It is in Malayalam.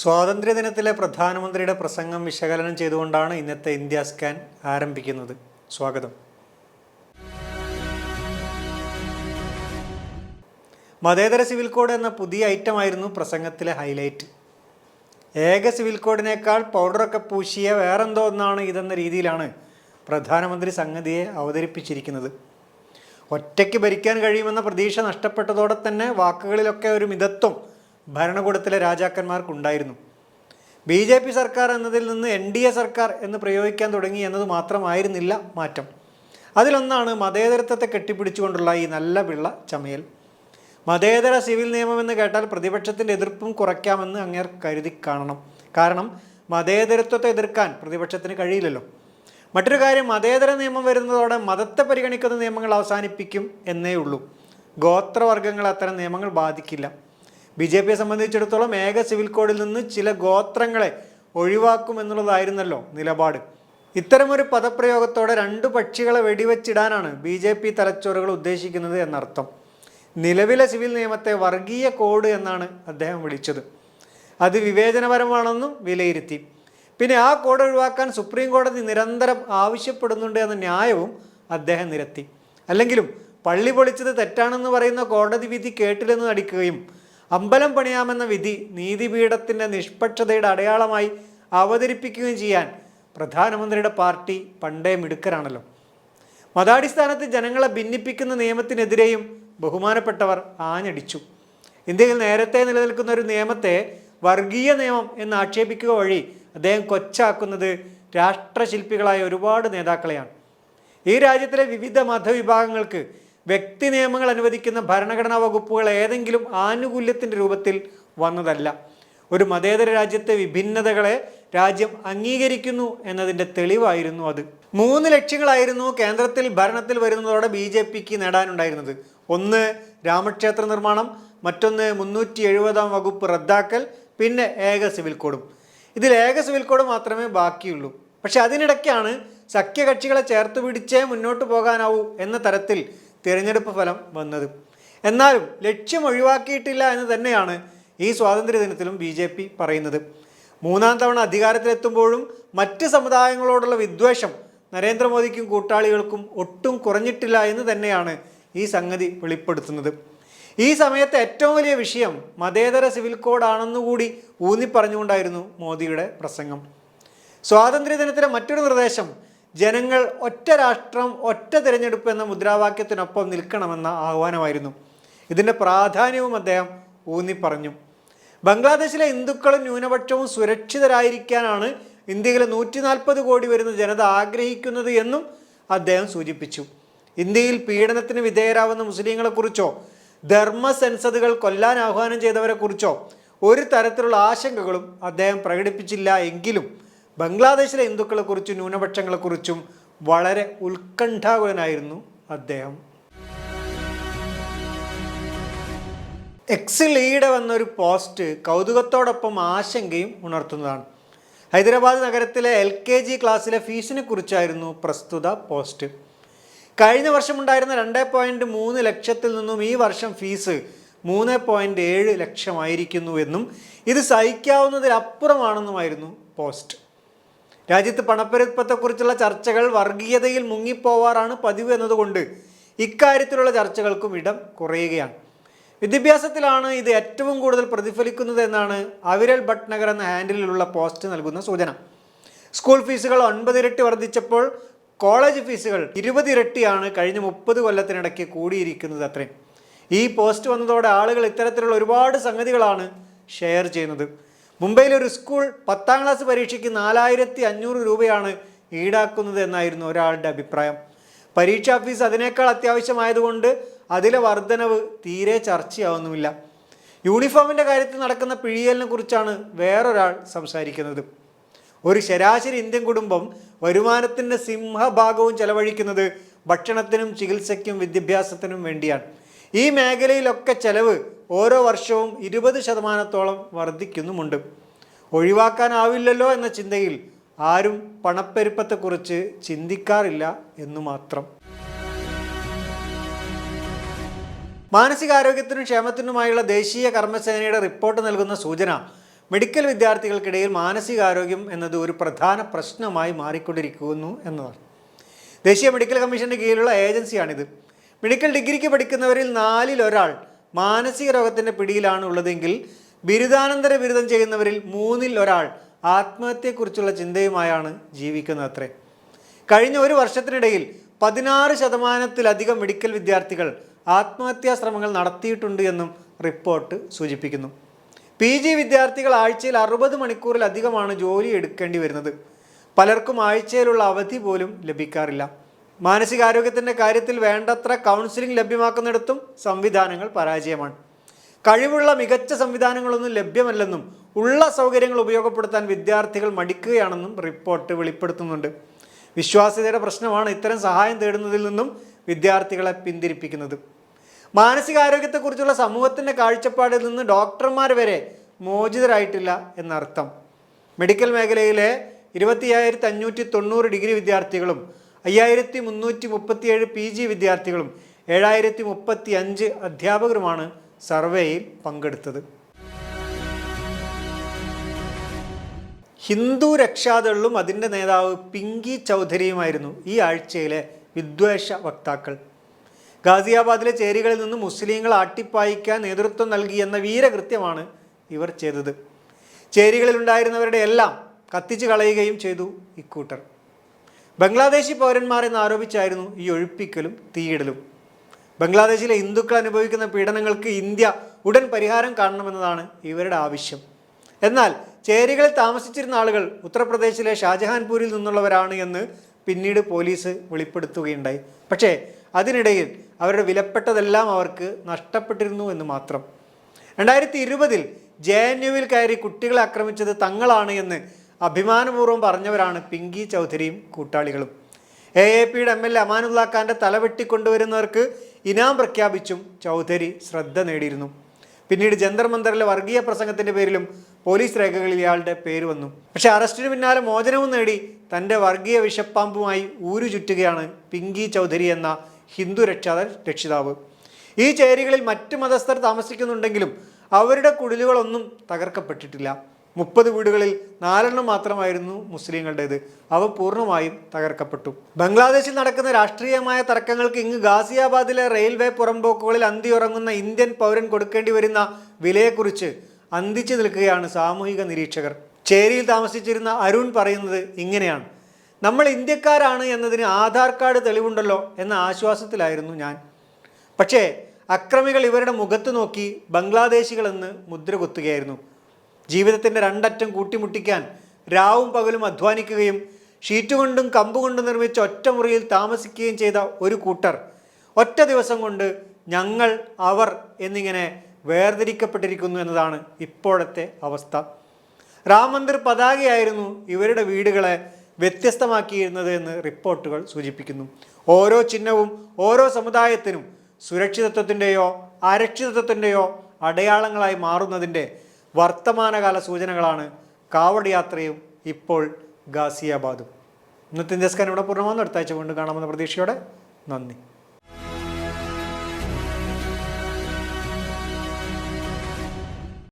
സ്വാതന്ത്ര്യദിനത്തിലെ പ്രധാനമന്ത്രിയുടെ പ്രസംഗം വിശകലനം ചെയ്തുകൊണ്ടാണ് ഇന്നത്തെ ഇന്ത്യ സ്കാൻ ആരംഭിക്കുന്നത്. സ്വാഗതം. മതേതര സിവിൽ കോഡ് എന്ന പുതിയ ഐറ്റം ആയിരുന്നു പ്രസംഗത്തിലെ ഹൈലൈറ്റ്. ഏക സിവിൽ കോഡിനേക്കാൾ പൗഡറൊക്കെ പൂശിയ വേറെന്തോ ഒന്നാണ് ഇതെന്ന രീതിയിലാണ് പ്രധാനമന്ത്രി സംഗതിയെ അവതരിപ്പിച്ചിരിക്കുന്നത്. ഒറ്റയ്ക്ക് ഭരിക്കാൻ കഴിയുമെന്ന പ്രതീക്ഷ നഷ്ടപ്പെട്ടതോടെ തന്നെ വാക്കുകളിലൊക്കെ ഒരു മിതത്വം ഭരണകൂടത്തിലെ രാജാക്കന്മാർക്കുണ്ടായിരുന്നു. ബി ജെ പി സർക്കാർ എന്നതിൽ നിന്ന് എൻ ഡി എ സർക്കാർ എന്ന് പ്രയോഗിക്കാൻ തുടങ്ങി എന്നത് മാത്രമായിരുന്നില്ല മാറ്റം. അതിലൊന്നാണ് മതേതരത്വത്തെ കെട്ടിപ്പിടിച്ചുകൊണ്ടുള്ള ഈ നല്ല പിള്ള ചമയൽ. മതേതര സിവിൽ നിയമമെന്ന് കേട്ടാൽ പ്രതിപക്ഷത്തിന്റെ എതിർപ്പും കുറയ്ക്കാമെന്ന് അങ്ങേർ കരുതി കാണണം. കാരണം മതേതരത്വത്തെ എതിർക്കാൻ പ്രതിപക്ഷത്തിന് കഴിയില്ലല്ലോ. മറ്റൊരു കാര്യം മതേതര നിയമം വരുന്നതോടെ മതത്തെ പരിഗണിക്കുന്ന നിയമങ്ങൾ അവസാനിപ്പിക്കും എന്നേ ഉള്ളൂ. ഗോത്രവർഗങ്ങൾ അത്തരം നിയമങ്ങൾ ബാധിക്കില്ല. ബി ജെ പിയെ സംബന്ധിച്ചിടത്തോളം ഏക സിവിൽ കോഡിൽ നിന്ന് ചില ഗോത്രങ്ങളെ ഒഴിവാക്കും എന്നുള്ളതായിരുന്നല്ലോ നിലപാട്. ഇത്തരമൊരു പദപ്രയോഗത്തോടെ രണ്ട് പക്ഷികളെ വെടിവെച്ചിടാനാണ് ബി ജെ പി തലച്ചോറുകൾ ഉദ്ദേശിക്കുന്നത് എന്നർത്ഥം. നിലവിലെ സിവിൽ നിയമത്തെ വർഗീയ കോഡ് എന്നാണ് അദ്ദേഹം വിളിച്ചത്. അത് വിവേചനപരമാണെന്നും വിലയിരുത്തി. പിന്നെ ആ കോഡ് ഒഴിവാക്കാൻ സുപ്രീം കോടതി നിരന്തരം ആവശ്യപ്പെടുന്നുണ്ട് എന്ന ന്യായവും അദ്ദേഹം നിരത്തി. അല്ലെങ്കിലും പള്ളി പൊളിച്ചത് തെറ്റാണെന്ന് പറയുന്ന കോടതി വിധി കേട്ടില്ലെന്ന് നടിക്കുകയും അമ്പലം പണിയാമെന്ന വിധി നീതിപീഠത്തിന്റെ നിഷ്പക്ഷതയുടെ അടയാളമായി അവതരിപ്പിക്കുകയും ചെയ്യാൻ പ്രധാനമന്ത്രിയുടെ പാർട്ടി പണ്ടേ മിടുക്കരാണല്ലോ. മതാടിസ്ഥാനത്ത് ജനങ്ങളെ ഭിന്നിപ്പിക്കുന്ന നിയമത്തിനെതിരെയും ബഹുമാനപ്പെട്ടവർ ആഞ്ഞടിച്ചു. ഇന്ത്യയിൽ നേരത്തെ നിലനിൽക്കുന്ന ഒരു നിയമത്തെ വർഗീയ നിയമം എന്ന് ആക്ഷേപിക്കുക വഴി അദ്ദേഹം കൊച്ചാക്കുന്നത് രാഷ്ട്രശില്പികളായ ഒരുപാട് നേതാക്കളെയാണ്. ഈ രാജ്യത്തിലെ വിവിധ മതവിഭാഗങ്ങൾക്ക് വ്യക്തി നിയമങ്ങൾ അനുവദിക്കുന്ന ഭരണഘടനാ വകുപ്പുകൾ ഏതെങ്കിലും ആനുകൂല്യത്തിന്റെ രൂപത്തിൽ വന്നതല്ല. ഒരു മതേതര രാജ്യത്തെ വിഭിന്നതകളെ രാജ്യം അംഗീകരിക്കുന്നു എന്നതിന്റെ തെളിവായിരുന്നു അത്. മൂന്ന് ലക്ഷ്യങ്ങളായിരുന്നു കേന്ദ്രത്തിൽ ഭരണത്തിൽ വരുന്നതോടെ ബി ജെ പിക്ക് നേടാനുണ്ടായിരുന്നത്. ഒന്ന് രാമക്ഷേത്ര നിർമ്മാണം മറ്റൊന്ന് മുന്നൂറ്റി എഴുപതാം വകുപ്പ് റദ്ദാക്കൽ പിന്നെ ഏക സിവിൽ കോഡും. ഇതിൽ ഏക സിവിൽ കോഡ് മാത്രമേ ബാക്കിയുള്ളൂ. പക്ഷെ അതിനിടയ്ക്കാണ് സഖ്യകക്ഷികളെ ചേർത്ത് പിടിച്ചേ മുന്നോട്ട് പോകാനാവൂ എന്ന തരത്തിൽ തിരഞ്ഞെടുപ്പ് ഫലം വന്നത്. എന്നാലും ലക്ഷ്യം ഒഴിവാക്കിയിട്ടില്ല എന്ന് തന്നെയാണ് ഈ സ്വാതന്ത്ര്യ ദിനത്തിലും ബി ജെ പി പറയുന്നത്. മൂന്നാം തവണ അധികാരത്തിലെത്തുമ്പോഴും മറ്റ് സമുദായങ്ങളോടുള്ള വിദ്വേഷം നരേന്ദ്രമോദിക്കും കൂട്ടാളികൾക്കും ഒട്ടും കുറഞ്ഞിട്ടില്ല എന്ന് തന്നെയാണ് ഈ സംഗതി വെളിപ്പെടുത്തുന്നത്. ഈ സമയത്തെ ഏറ്റവും വലിയ വിഷയം മതേതര സിവിൽ കോഡാണെന്നുകൂടി ഊന്നിപ്പറഞ്ഞുകൊണ്ടായിരുന്നു മോദിയുടെ പ്രസംഗം. സ്വാതന്ത്ര്യ ദിനത്തിലെ മറ്റൊരു നിർദ്ദേശം ജനങ്ങൾ ഒറ്റ രാഷ്ട്രം ഒറ്റ തിരഞ്ഞെടുപ്പ് എന്ന മുദ്രാവാക്യത്തിനൊപ്പം നിൽക്കണമെന്ന ആഹ്വാനമായിരുന്നു. ഇതിന്റെ പ്രാധാന്യവും അദ്ദേഹം ഊന്നി പറഞ്ഞു ബംഗ്ലാദേശിലെ ഹിന്ദുക്കളും ന്യൂനപക്ഷവും സുരക്ഷിതരായിരിക്കാനാണ് ഇന്ത്യയിലെ നൂറ്റി നാൽപ്പത് കോടി വരുന്ന ജനത ആഗ്രഹിക്കുന്നത് എന്നും അദ്ദേഹം സൂചിപ്പിച്ചു. ഇന്ത്യയിൽ പീഡനത്തിന് വിധേയരാവുന്ന മുസ്ലിങ്ങളെക്കുറിച്ചോ ധർമ്മ സെൻസതുകൾ കൊല്ലാൻ ആഹ്വാനം ചെയ്തവരെക്കുറിച്ചോ ഒരു തരത്തിലുള്ള ആശങ്കകളും അദ്ദേഹം പ്രകടിപ്പിച്ചില്ല എങ്കിലും ബംഗ്ലാദേശിലെ ഹിന്ദുക്കളെക്കുറിച്ചും ന്യൂനപക്ഷങ്ങളെക്കുറിച്ചും വളരെ ഉത്കണ്ഠാകുലനായിരുന്നു അദ്ദേഹം. എക്സിൽ ഈയിടെ വന്നൊരു പോസ്റ്റ് കൗതുകത്തോടൊപ്പം ആശങ്കയും ഉണർത്തുന്നതാണ്. ഹൈദരാബാദ് നഗരത്തിലെ എൽ കെ ജി ക്ലാസ്സിലെ ഫീസിനെ കുറിച്ചായിരുന്നു പ്രസ്തുത പോസ്റ്റ് കഴിഞ്ഞ വർഷമുണ്ടായിരുന്ന രണ്ട് പോയിന്റ് മൂന്ന് ലക്ഷത്തിൽ നിന്നും ഈ വർഷം ഫീസ് മൂന്ന് പോയിന്റ് ഏഴ് ലക്ഷമായിരിക്കുന്നു എന്നും ഇത് സഹിക്കാവുന്നതിലപ്പുറമാണെന്നുമായിരുന്നു പോസ്റ്റ് രാജ്യത്ത് പണപ്പെരുപ്പത്തെക്കുറിച്ചുള്ള ചർച്ചകൾ വർഗീയതയിൽ മുങ്ങിപ്പോവാറാണ് പതിവ് എന്നതുകൊണ്ട് ഇക്കാര്യത്തിലുള്ള ചർച്ചകൾക്കും ഇടം കുറയുകയാണ്. വിദ്യാഭ്യാസത്തിലാണ് ഇത് ഏറ്റവും കൂടുതൽ പ്രതിഫലിക്കുന്നത് എന്നാണ് അവിരൽ ഭട്ട്നഗർ എന്ന ഹാൻഡിലുള്ള പോസ്റ്റ് നൽകുന്ന സൂചന. സ്കൂൾ ഫീസുകൾ ഒൻപതിരട്ടി വർദ്ധിച്ചപ്പോൾ കോളേജ് ഫീസുകൾ ഇരുപതിരട്ടിയാണ് കഴിഞ്ഞ മുപ്പത് കൊല്ലത്തിനിടയ്ക്ക് കൂടിയിരിക്കുന്നത് അത്രയും. ഈ പോസ്റ്റ് വന്നതോടെ ആളുകൾ ഇത്തരത്തിലുള്ള ഒരുപാട് സംഗതികളാണ് ഷെയർ ചെയ്യുന്നത്. മുംബൈയിലെ ഒരു സ്കൂൾ പത്താം ക്ലാസ് പരീക്ഷയ്ക്ക് നാലായിരത്തി അഞ്ഞൂറ് രൂപയാണ് ഈടാക്കുന്നത് എന്നായിരുന്നു ഒരാളുടെ അഭിപ്രായം. പരീക്ഷാ ഫീസ് അതിനേക്കാൾ അത്യാവശ്യമായതുകൊണ്ട് അതിലെ വർധനവ് തീരെ ചർച്ചയാവുന്നുമില്ല. യൂണിഫോമിന്റെ കാര്യത്തിൽ നടക്കുന്ന പിഴിയലിനെ കുറിച്ചാണ് വേറൊരാൾ സംസാരിക്കുന്നത്. ഒരു ശരാശരി ഇന്ത്യൻ കുടുംബം വരുമാനത്തിന്റെ സിംഹഭാഗവും ചെലവഴിക്കുന്നത് ഭക്ഷണത്തിനും ചികിത്സയ്ക്കും വിദ്യാഭ്യാസത്തിനും വേണ്ടിയാണ്. ഈ മേഖലയിലൊക്കെ ചെലവ് ഓരോ വർഷവും ഇരുപത് ശതമാനത്തോളം വർദ്ധിക്കുന്നുമുണ്ട്. ഒഴിവാക്കാനാവില്ലല്ലോ എന്ന ചിന്തയിൽ ആരും പണപ്പെരുപ്പത്തെക്കുറിച്ച് ചിന്തിക്കാറില്ല എന്നു മാത്രം. മാനസികാരോഗ്യത്തിനും ക്ഷേമത്തിനുമായുള്ള ദേശീയ കർമ്മസേനയുടെ റിപ്പോർട്ട് നൽകുന്ന സൂചന മെഡിക്കൽ വിദ്യാർത്ഥികൾക്കിടയിൽ മാനസികാരോഗ്യം എന്നത് ഒരു പ്രധാന പ്രശ്നമായി മാറിക്കൊണ്ടിരിക്കുന്നു എന്നതാണ്. ദേശീയ മെഡിക്കൽ കമ്മീഷന്റെ കീഴിലുള്ള ഏജൻസിയാണിത്. മെഡിക്കൽ ഡിഗ്രിക്ക് പഠിക്കുന്നവരിൽ നാലിൽ ഒരാൾ മാനസിക രോഗത്തിന്റെ പിടിയിലാണ് ഉള്ളതെങ്കിൽ ബിരുദാനന്തര ബിരുദം ചെയ്യുന്നവരിൽ മൂന്നിൽ ഒരാൾ ആത്മഹത്യയെക്കുറിച്ചുള്ള ചിന്തയുമായാണ് ജീവിക്കുന്നത് അത്രേ കഴിഞ്ഞ ഒരു വർഷത്തിനിടയിൽ പതിനാറ് ശതമാനത്തിലധികം മെഡിക്കൽ വിദ്യാർത്ഥികൾ ആത്മഹത്യാ ശ്രമങ്ങൾ നടത്തിയിട്ടുണ്ട് എന്നും റിപ്പോർട്ട് സൂചിപ്പിക്കുന്നു. പി ജി വിദ്യാർത്ഥികൾ ആഴ്ചയിൽ അറുപത് മണിക്കൂറിലധികമാണ് ജോലി എടുക്കേണ്ടി വരുന്നത്. പലർക്കും ആഴ്ചയിലുള്ള അവധി പോലും ലഭിക്കാറില്ല. മാനസികാരോഗ്യത്തിന്റെ കാര്യത്തിൽ വേണ്ടത്ര കൗൺസിലിംഗ് ലഭ്യമാക്കുന്നിടത്തും സംവിധാനങ്ങൾ പരാജയമാണ്. കഴിവുള്ള മികച്ച സംവിധാനങ്ങളൊന്നും ലഭ്യമല്ലെന്നും ഉള്ള സൗകര്യങ്ങൾ ഉപയോഗപ്പെടുത്താൻ വിദ്യാർത്ഥികൾ മടിക്കുകയാണെന്നും റിപ്പോർട്ട് വെളിപ്പെടുത്തുന്നുണ്ട്. വിശ്വാസ്യതയുടെ പ്രശ്നമാണ് ഇത്തരം സഹായം തേടുന്നതിൽ നിന്നും വിദ്യാർത്ഥികളെ പിന്തിരിപ്പിക്കുന്നത്. മാനസികാരോഗ്യത്തെക്കുറിച്ചുള്ള സമൂഹത്തിന്റെ കാഴ്ചപ്പാടിൽ നിന്ന് ഡോക്ടർമാർ വരെ മോചിതരായിട്ടില്ല എന്നർത്ഥം. മെഡിക്കൽ മേഖലയിലെ ഇരുപത്തിയായിരത്തി അഞ്ഞൂറ്റി തൊണ്ണൂറ് ഡിഗ്രി വിദ്യാർത്ഥികളും അയ്യായിരത്തി മുന്നൂറ്റി മുപ്പത്തിയേഴ് പി ജി വിദ്യാർത്ഥികളും ഏഴായിരത്തി മുപ്പത്തി അഞ്ച് അധ്യാപകരുമാണ് സർവേയിൽ പങ്കെടുത്തത്. ഹിന്ദു രക്ഷാദളും അതിന്റെ നേതാവ് പിങ്കി ചൗധരിയുമായിരുന്നു ഈ ആഴ്ചയിലെ വിദ്വേഷ വക്താക്കൾ. ഗാസിയാബാദിലെ ചേരികളിൽ നിന്ന് മുസ്ലിങ്ങൾ ആട്ടിപ്പായിക്കാൻ നേതൃത്വം നൽകി എന്ന വീരകൃത്യമാണ് ഇവർ ചെയ്തത്. ചേരികളിലുണ്ടായിരുന്നവരുടെ എല്ലാം കത്തിച്ചു കളയുകയും ചെയ്തു ഇക്കൂട്ടർ. ബംഗ്ലാദേശി പൗരന്മാരെന്ന് ആരോപിച്ചായിരുന്നു ഈ ഒഴിപ്പിക്കലും തീയിടലും. ബംഗ്ലാദേശിലെ ഹിന്ദുക്കൾ അനുഭവിക്കുന്ന പീഡനങ്ങൾക്ക് ഇന്ത്യ ഉടൻ പരിഹാരം കാണണമെന്നതാണ് ഇവരുടെ ആവശ്യം. എന്നാൽ ചേരികളിൽ താമസിച്ചിരുന്ന ആളുകൾ ഉത്തർപ്രദേശിലെ ഷാജഹാൻപൂരിൽ നിന്നുള്ളവരാണ് എന്ന് പിന്നീട് പോലീസ് വെളിപ്പെടുത്തുകയുണ്ടായി. പക്ഷേ അതിനിടയിൽ അവരുടെ വിലപ്പെട്ടതെല്ലാം അവർക്ക് നഷ്ടപ്പെട്ടിരുന്നു എന്ന് മാത്രം. രണ്ടായിരത്തി ഇരുപതിൽ ജെ എൻ യുവിൽ കയറി കുട്ടികളെ ആക്രമിച്ചത് തങ്ങളാണ് എന്ന് അഭിമാനപൂർവം പറഞ്ഞവരാണ് പിങ്കി ചൗധരിയും കൂട്ടാളികളും. എ എ പിയുടെ എം എൽ എ അമാനുള്ള ഖാന്റെ തലവെട്ടിക്കൊണ്ടുവരുന്നവർക്ക് ഇനാം പ്രഖ്യാപിച്ചും ചൗധരി ശ്രദ്ധ നേടിയിരുന്നു. പിന്നീട് ജന്തർ മന്ദറിലെ വർഗീയ പ്രസംഗത്തിന്റെ പേരിലും പോലീസ് രേഖകളിൽ ഇയാളുടെ പേര് വന്നു. പക്ഷേ അറസ്റ്റിന് പിന്നാലെ മോചനവും നേടി തന്റെ വർഗീയ വിഷപ്പാമ്പുമായി ഊരു ചുറ്റുകയാണ് പിങ്കി ചൗധരി എന്ന ഹിന്ദു രക്ഷാത രക്ഷിതാവ്. ഈ ചേരികളിൽ മറ്റ് മതസ്ഥർ താമസിക്കുന്നുണ്ടെങ്കിലും അവരുടെ കുടിലുകളൊന്നും തകർക്കപ്പെട്ടിട്ടില്ല. മുപ്പത് വീടുകളിൽ നാലെണ്ണം മാത്രമായിരുന്നു മുസ്ലിങ്ങളുടേത്. അവ പൂർണമായും തകർക്കപ്പെട്ടു. ബംഗ്ലാദേശിൽ നടക്കുന്ന രാഷ്ട്രീയമായ തർക്കങ്ങൾക്ക് ഇങ്ങ് ഗാസിയാബാദിലെ റെയിൽവേ പുറമ്പോക്കുകളിൽ അന്തിയുറങ്ങുന്ന ഇന്ത്യൻ പൗരൻ കൊടുക്കേണ്ടി വരുന്ന വിലയെക്കുറിച്ച് അന്തിച്ചു നിൽക്കുകയാണ് സാമൂഹിക നിരീക്ഷകർ. ചേരിയിൽ താമസിച്ചിരുന്ന അരുൺ പറയുന്നത് ഇങ്ങനെയാണ്. നമ്മൾ ഇന്ത്യക്കാരാണ് എന്നതിന് ആധാർ കാർഡ് തെളിവുണ്ടല്ലോ എന്ന ആശ്വാസത്തിലായിരുന്നു ഞാൻ. പക്ഷേ അക്രമികൾ ഇവരുടെ മുഖത്ത് നോക്കി ബംഗ്ലാദേശികളെന്ന് മുദ്ര കുത്തുകയായിരുന്നു ജീവിതത്തിന്റെ രണ്ടറ്റം കൂട്ടിമുട്ടിക്കാൻ രാവും പകലും അധ്വാനിക്കുകയും ഷീറ്റ് കൊണ്ടും കമ്പ് കൊണ്ടും നിർമ്മിച്ച ഒറ്റമുറിയിൽ താമസിക്കുകയും ചെയ്ത ഒരു കൂട്ടർ ഒറ്റ ദിവസം കൊണ്ട് ഞങ്ങൾ അവർ എന്നിങ്ങനെ വേർതിരിക്കപ്പെട്ടിരിക്കുന്നു എന്നതാണ് ഇപ്പോഴത്തെ അവസ്ഥ. മന്ദിർ പതാകയായിരുന്നു ഇവരുടെ വീടുകളെ വ്യത്യസ്തമാക്കിയിരുന്നത് എന്ന് റിപ്പോർട്ടുകൾ സൂചിപ്പിക്കുന്നു. ഓരോ ചിഹ്നവും ഓരോ സമുദായത്തിനും സുരക്ഷിതത്വത്തിന്റെയോ അരക്ഷിതത്വത്തിന്റെയോ അടയാളങ്ങളായി മാറുന്നതിന്റെ വർത്തമാനകാല സൂചനകളാണ് കാവഡ് യാത്രയും ഇപ്പോൾ ഗാസിയാബാദും. ഇന്നത്തെ ഇന്ത്യസ്കാൻ ഇവിടെ പൂർണമാകുന്നു അടുത്ത ആഴ്ച കൊണ്ട് കാണാമെന്ന പ്രതീക്ഷയോടെ നന്ദി.